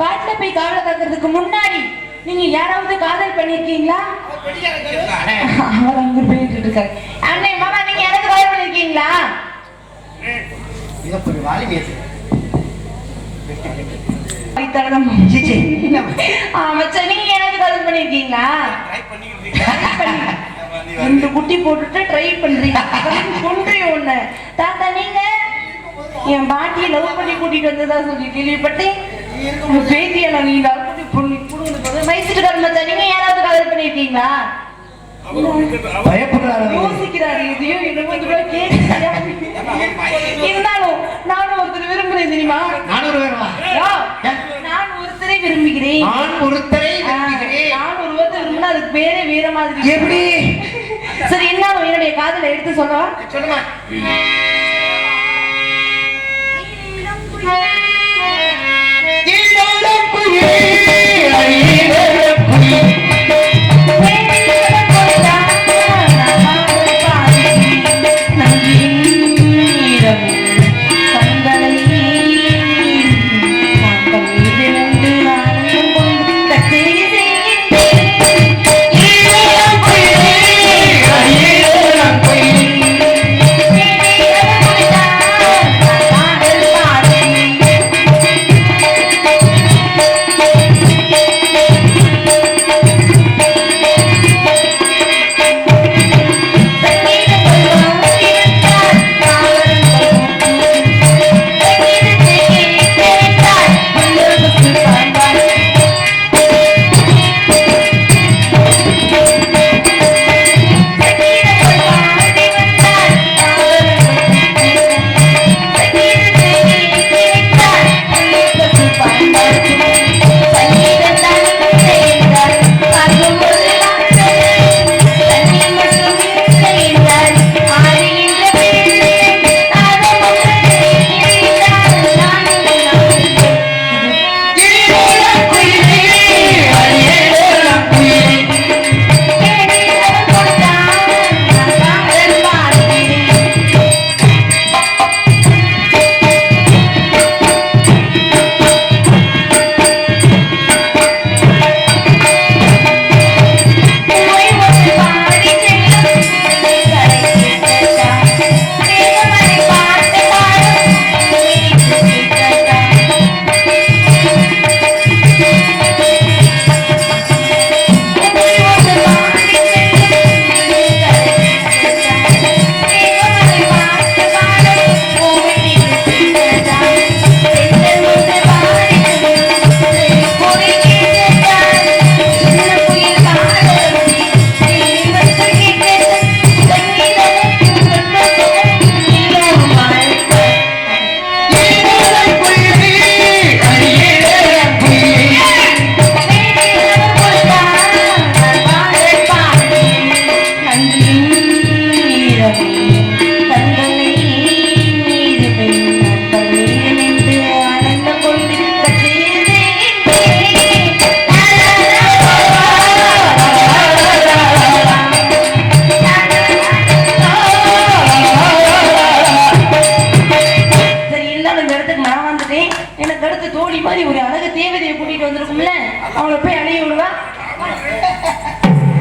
காட்டுல போய் காவலை காக்கிறதுக்கு முன்னாடி நீங்க யாராவது காதல் பண்ணிருக்கீங்களா? அவர் அங்க போயிட்டு இருக்காரு அண்ணே மாமா நீங்க எனக்கு காதல் பண்ணிருக்கீங்களா? ரெண்டு குட்டி போட்டுட்டு ட்ரை பண்றீங்க. கொன்றையும் ஒண்ணு தாத்தா நீங்க? என் பாட்டியை லவ் பண்ணி கூட்டிட்டு வந்ததா சொல்லி கேள்விப்பட்டேன். நான் நீங்க வயசுட்டு மச்சான் நீங்க யாராவது காதல் பண்ணிருக்கீங்களா பயப்படுறாரு. யோசிக்கிறாரு இதையும்? இருந்தாலும் நானும் ஒருத்தர் விரும்புறேன் தெரியுமா? யோ, நான் ஒருத்தரை விரும்புகிறேன். நான் ஒருத்தரை விரும்புகிறேன். நான் ஒரு ஒருத்தர் விரும்பினா அதுக்கு பேரே வேற மாதிரி எப்படி? சரி என்ன என்னுடைய காதலை எடுத்து சொல்லவா? சொல்லுமா? சரி அடுத்து தோழி மாதிரி ஒரு அழகு தேவதையை கூட்டிட்டு வந்திருக்கும்ல? அவளை போய் அணைய விடுவா?